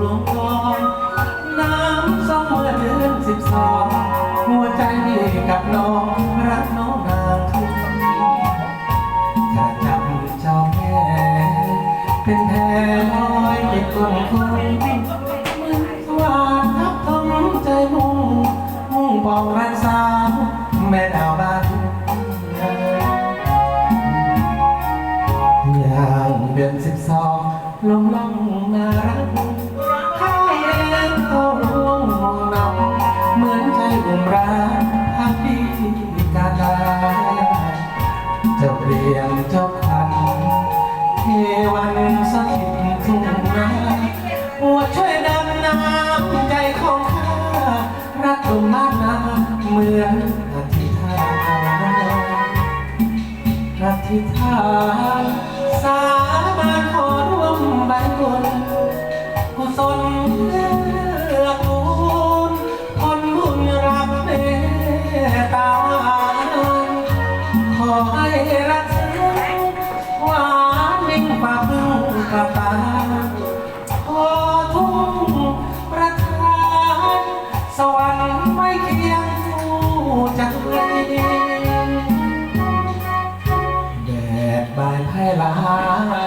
รวมทองน้ำสองเมื่อเดือนสิบสองหัวใจพี่กับน้องรักน้องนางทุกทีกระจับเจ้าแม่เป็นแพลอยติดก้นคนหมือนสว่านทับทมใจมุ่งมุ่งปองรักสาวแม่ดาวบ้านย่างเดือนสิบสอง ลงล่องนารักข้าเองก็ร่วงมองนำเหมือนใจอุ่มรักพักดีกาดาจะเปลี่ยนเจ้าคันเทวันสถิตทุ่งนาหัวช่วยดำน้ำใจของข้ารักลมมากนาเหมือนอธิษฐานรักที่ทา กุศลเลือกบุญคนบุญรับเมตตาขอให้รักษาหวานนิ่งฝ่าพึ่งกับตาขอทุ่งประทานสวรรค์ไม่เคียงคู่จักรีแดดบานไพ่ลา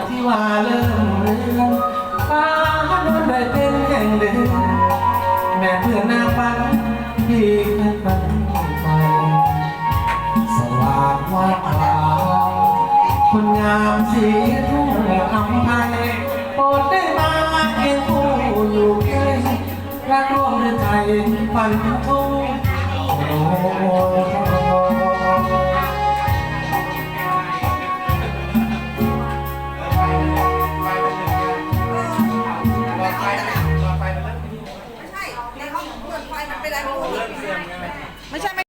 ที่ว่าเริ่มเรือนานวลได้เป็นแห่งเดือนแม่เพื่อนนางฝันที่เพชรบันไฟสว่างว่าคราวคนงามสีทุ่งอำไพโปรดได้มาเคียงคู่อยู่ใกล้รักร่วมใจฝันทุ่งโอ้ ไม่ได้ไม่ใช่ไม่